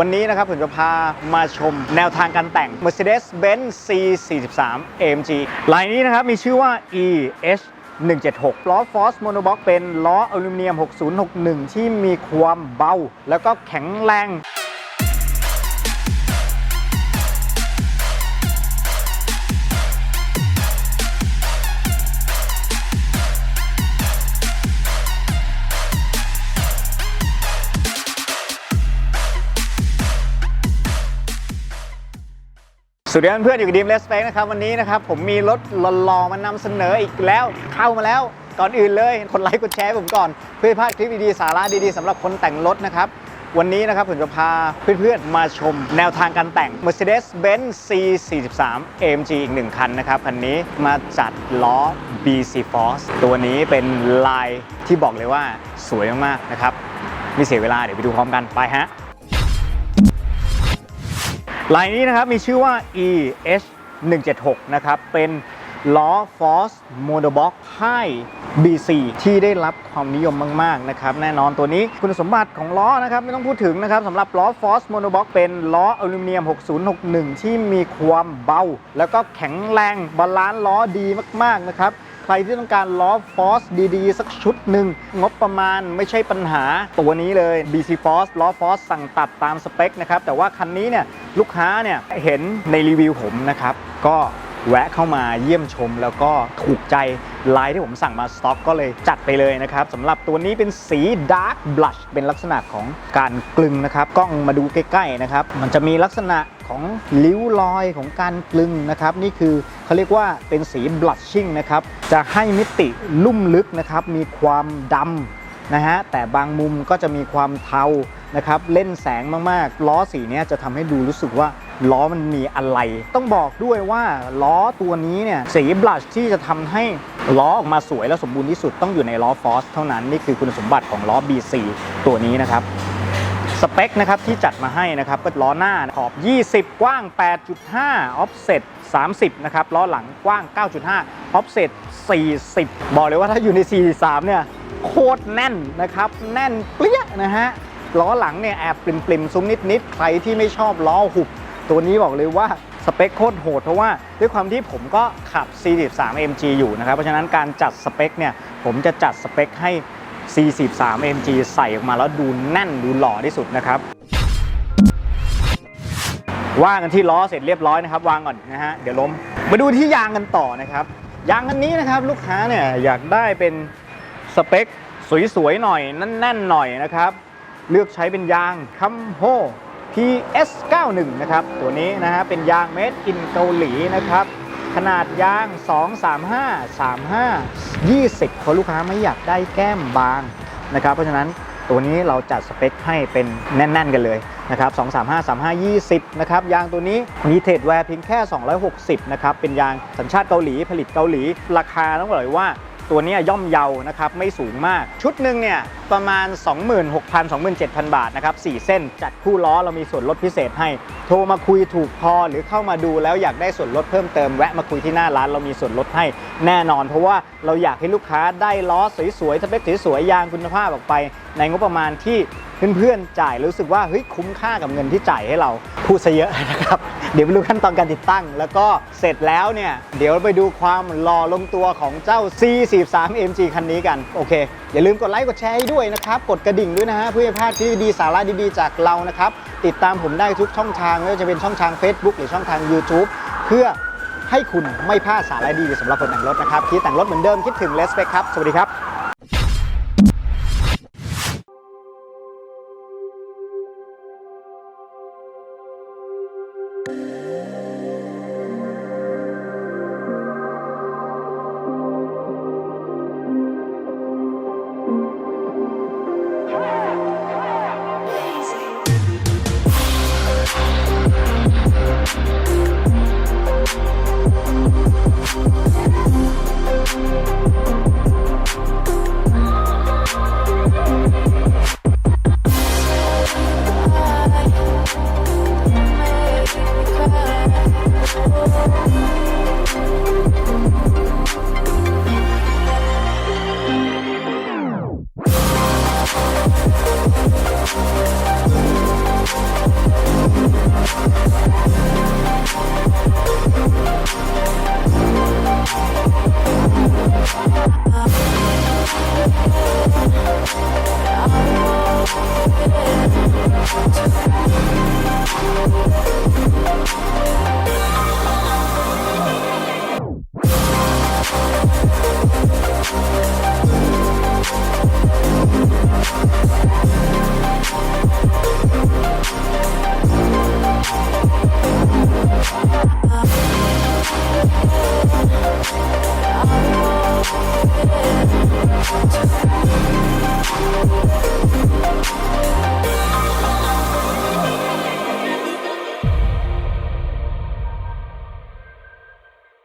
วันนี้นะครับผมจะพามาชมแนวทางการแต่ง Mercedes-Benz C43 AMG ลายนี้นะครับมีชื่อว่า EH 176 ล้อฟอสโมโนบ็อกเป็นล้ออลูมิเนียม 6061 ที่มีความเบา แล้วก็แข็งแรง สวัสดีเพื่อนอยู่กับดีมเลสเปกนะครับวันนี้นะครับผมมีรถหล่อๆมานำเสนออีกแล้วเข้ามาแล้วก่อนอื่นเลยคนไลค์กดแชร์ผมก่อน เพื่อพลาดคลิปดีๆสาระดีๆสำหรับคนแต่งรถนะครับ วันนี้นะครับผมจะพาเพื่อนๆมาชมแนวทางการแต่ง Mercedes-Benz C43 AMG อีกหนึ่งคันนะครับ คันนี้มาจัดล้อ BC Force ตัวนี้เป็นลายที่บอกเลยว่าสวยมากๆนะครับไม่เสียเวลาเดี๋ยวไปดูพร้อมกันไปฮะ ลายนี้นะครับมีชื่อว่า EH 176นะครับเป็นล้อ Force Monobox ค่าย BC ที่ได้รับความนิยมมาก ๆ นะครับ แน่นอนตัวนี้คุณสมบัติของล้อนะครับ ไม่ต้องพูดถึงนะครับสำหรับล้อ Force Monobox เป็นล้ออลูมิเนียม 6061 ที่มีความเบา แล้วก็แข็งแรงบาลานซ์ล้อดีมาก ๆ นะครับ ใครที่ต้องการล้อฟอสดีๆ สักชุดหนึ่ง งบประมาณไม่ใช่ปัญหาตัวนี้เลย BC Force ล้อฟอสสั่งตัดตามสเปคนะครับ แต่ว่าคันนี้เนี่ยลูกค้าเนี่ยเห็นในรีวิวผมนะครับ ก็ แวะเข้ามาเยี่ยมชม แล้วก็ถูกใจลายที่ผมสั่งมาสต็อกก็เลยจัดไปเลยนะครับสำหรับตัวนี้เป็นสี Dark Blush เป็นลักษณะของการกลึงนะครับกล้องมาดูใกล้ๆนะครับมันจะมีลักษณะของริ้วรอยของการกลึงนะครับ นี่คือเขาเรียกว่าเป็นสี blushing นะครับจะให้มิติลุ่มลึกนะครับมีความดำนะฮะแต่บางมุมก็จะมีความเทานะครับเล่นแสงมากๆ ล้อสีนี้จะทำให้ดูรู้สึกว่า ล้อมันมีอะไร ต้องบอกด้วยว่าล้อตัวนี้เนี่ยสีบลัชที่จะทำให้ล้อออกมาสวยและสมบูรณ์ที่สุดต้องอยู่ในล้อฟอสเท่านั้น นี่คือคุณสมบัติของล้อ B4 ตัวนี้นะครับสเปคนะครับที่จัดมาให้นะครับก็ล้อหน้าขอบ 20 กว้าง 8.5 offset 30 นะครับล้อหลังกว้าง 9.5 offset 40 บอกเลยว่าถ้าอยู่ใน 43 เนี่ยโคตรแน่นนะครับ แน่นเปรี้ยนะฮะล้อหลังเนี่ยแอบปริมๆ ซุ้มนิดๆ ใครที่ไม่ชอบล้อหุบ ตัวนี้บอกเลยว่าสเปคโคตรโหดเพราะว่าด้วยความที่ผมก็ขับ C43 MG อยู่นะครับ เพราะฉะนั้นการจัดสเปคเนี่ย ผมจะจัดสเปคให้ C43 MG ใส่ออกมาแล้วดูแน่นดูหล่อที่สุดนะครับ ว่างกันที่ล้อเสร็จเรียบร้อยนะครับ วางก่อนนะฮะ เดี๋ยวล้ม มาดูที่ยางกันต่อนะครับ ยางอันนี้นะครับลูกค้าเนี่ยอยากได้เป็นสเปคสวยๆหน่อยแน่นๆหน่อยนะครับ เลือกใช้เป็นยางคัมโฮ PS91 นะครับ ตัวนี้นะฮะเป็นยาง Made in เกาหลีนะครับ ขนาดยาง 235 35 20เพราะลูกค้าไม่อยากได้แก้มบางนะครับ เพราะฉะนั้นตัวนี้เราจัดสเปคให้เป็นแน่น ๆ กันเลยนะครับ 235 35 20 นะครับ ยางตัวนี้มีเทรดแวร์เพียงแค่ 260 นะครับ เป็นยางสัญชาติเกาหลีผลิตเกาหลี ราคาต้องบอกเลยว่า ตัวนี้ยย่อมเยานะครับไม่สูงมาก ชุดหนึ่งเนี่ยประมาณ 26,000-27,000 บาทนะครับ4เส้น จัดคู่ล้อเรามีส่วนลดพิเศษให้ โทรมาคุยถูกพอหรือเข้ามาดูแล้วอยากได้ส่วนลดเพิ่มเติมแวะมาคุยที่หน้าร้านเรามีส่วนลดให้แน่นอน เพราะว่าเราอยากให้ลูกค้าได้ล้อสวยๆสเปคสวยๆยางคุณภาพออกไป ในงบประมาณที่ เพื่อนๆจ่ายรู้สึกว่าเฮ้ยคุ้มค่ากับเงินที่จ่ายให้เราพูดซะเยอะนะครับ เดี๋ยวไปดูขั้นตอนการติดตั้ง แล้วก็เสร็จแล้วเนี่ย เดี๋ยวไปดูความหล่อลงตัวของเจ้า C43 MG คันนี้กัน โอเค อย่าลืมกดไลค์กดแชร์ให้ด้วยนะครับ กดกระดิ่งด้วยนะฮะเพื่อพลาดที่ดีสาระดีๆจากเรานะครับ ติดตามผมได้ทุกช่องทางไม่ว่าจะเป็นช่องทาง Facebook หรือช่องทาง YouTube เพื่อให้คุณไม่พลาดสาระดีๆสำหรับคนแต่งรถนะครับคิดแต่งรถเหมือนเดิมคิดถึงเลสเปคครับสวัสดีครับ you